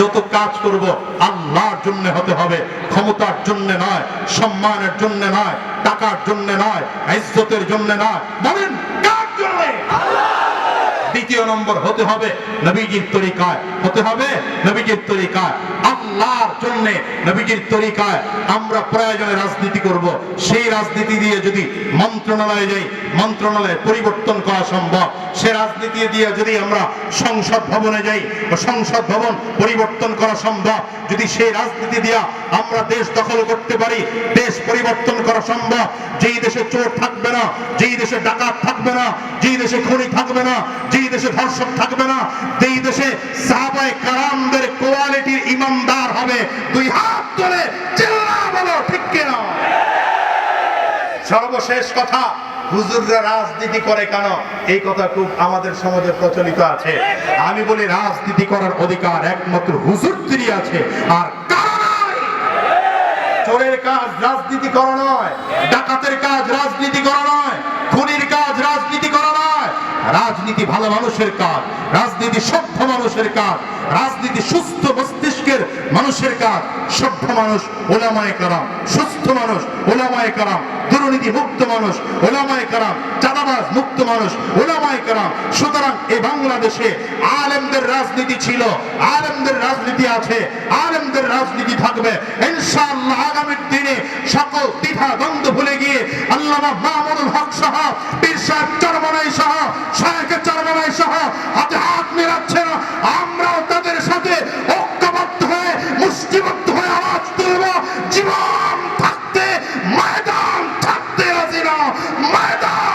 যত কাজ করব, আল্লাহর জন্য হতে হবে। ক্ষমতার জন্য নয়, সম্মানের জন্য নয়, টাকার জন্য নয়, ইজ্জতের জন্য নয়। বলেন, কার জন্য? দ্বিতীয় নম্বর হতে হবে নবীজির তরিকায়। হতে হবে নবীজির তরিকায়। আল্লাহর জন্য নবীজির তরিকায় আমরা প্রয়োজনে রাজনীতি করব। সেই রাজনীতি দিয়ে যদি মন্ত্রণালয়ে যাই, মন্ত্রণালয়ে পরিবর্তন করা সম্ভব। সে রাজনীতি দিয়ে যদি আমরা সংসদ ভবনে যাই সংসদ ভবন পরিবর্তন করা সম্ভব। যদি সেই রাজনীতি দিয়া আমরা দেশ দখল করতে পারি, দেশ পরিবর্তন করা সম্ভব। যেই দেশে চোর থাকবে না, যেই দেশে ডাকাত থাকবে না, যেই দেশে খনি থাকবে না, যেই দেশে ধর্ষক থাকবে না, যেই দেশে সাহাবায়ে কারামদের কোয়ালিটির ইমানদার হবে। দুই হাত ধরে চিল্লা বলো, ঠিক কিনা? সর্বশেষ কথা, হুজুররা রাজনীতি করে কেন? এই কথা খুব আমাদের সমাজে প্রচলিত আছে। আমি বলি, রাজনীতি করার অধিকার একমাত্র হুজুরদেরই আছে, আর চোরের কাজ রাজনীতি করা নয়, ডাকাতের কাজ রাজনীতি করা নয়, খুনির কাজ রাজনীতি করা নয়। রাজনীতি ভালো মানুষের কাজ, রাজনীতি সভ্য মানুষের কাজ, রাজনীতি সুস্থ মস্তিষ্কের মানুষের কাজ। সভ্য মানুষ, ওলামায় কারাম, সুস্থ মানুষ, ওলামায় কারাম দুর্নীতি মুক্ত মানুষ, ওলামায় কারাম, চাঁদাবাজ মুক্ত মানুষ, ওলামায় কারাম। সুতরাং এই বাংলাদেশে আলেমদের রাজনীতি ছিল, আলেমদের রাজনীতি আছে, আলেমদের রাজনীতি থাকবে। ইনশাআল্লাহ আগামীর দিনে সকল দ্বিধা দ্বন্দ্ব ভুলে গিয়ে আল্লামা মাহমুদুল হক সহ পীর সাহেব চরমনাই সহ ময়দান থাকতে আসি না ময়দান